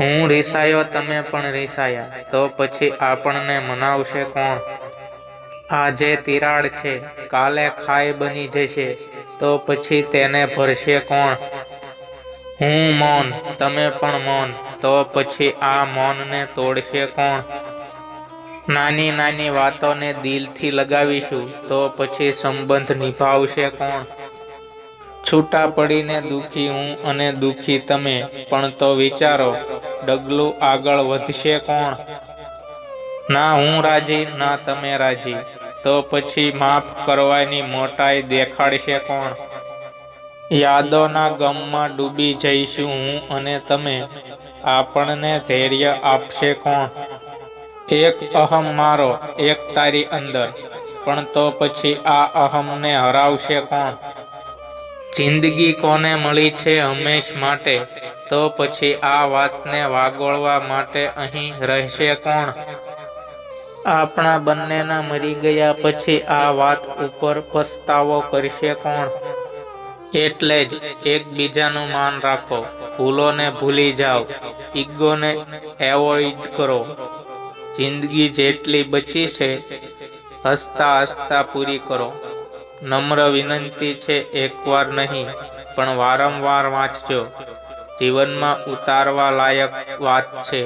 હું રીસાયો, તમે પણ રીસાયા. તો પછી આપણને મનાવશે કોણ? આજે તિરાડ છે, કાલે ખાઈ બની જશે. તો પછી તેને ભરશે કોણ? હું મૌન, તમે પણ મૌન. તો પછી આ મૌનને તોડશે કોણ? નાની નાની વાતોને દિલથી લગાવીશું. તો પછી સંબંધ નિભાવશે કોણ? છૂટા પડીને દુખી હું અને દુખી તમે. પણ તો વિચારો ડગલું આગળ વધશે કોણ? ના, હું રાજી, ના, તમે રાજી. તો પછી માફ કરવાની મોટાઈ દેખાડશે કોણ? યાદોના ગમમાં ડૂબી જઈશું હું અને તમે. આપણને ધૈર્ય આપશે કોણ? એક અહમ મારો, એક તારી અંદર. પણ તો પછી આ અહમને હરાવશે કોણ? જિંદગી કોને મળી છે હંમેશ માટે? તો પછી આ વાતને વાગોળવા માટે અહીં રહેશે કોણ? આપણા બંનેના મરી ગયા પછી આ વાત ઉપર પસ્તાવો કરશે કોણ? એટલે જ એકબીજાનું માન રાખો. ભૂલોને ભૂલી જાઓ. ઈગોને એવોઇડ કરો. જિંદગી જેટલી બચી છે, હસતા હસતા પૂરી કરો. નમ્ર વિનંતી છે એકવાર નહીં પણ વારંવાર વાંચજો. જીવનમાં ઉતારવા લાયક વાત છે.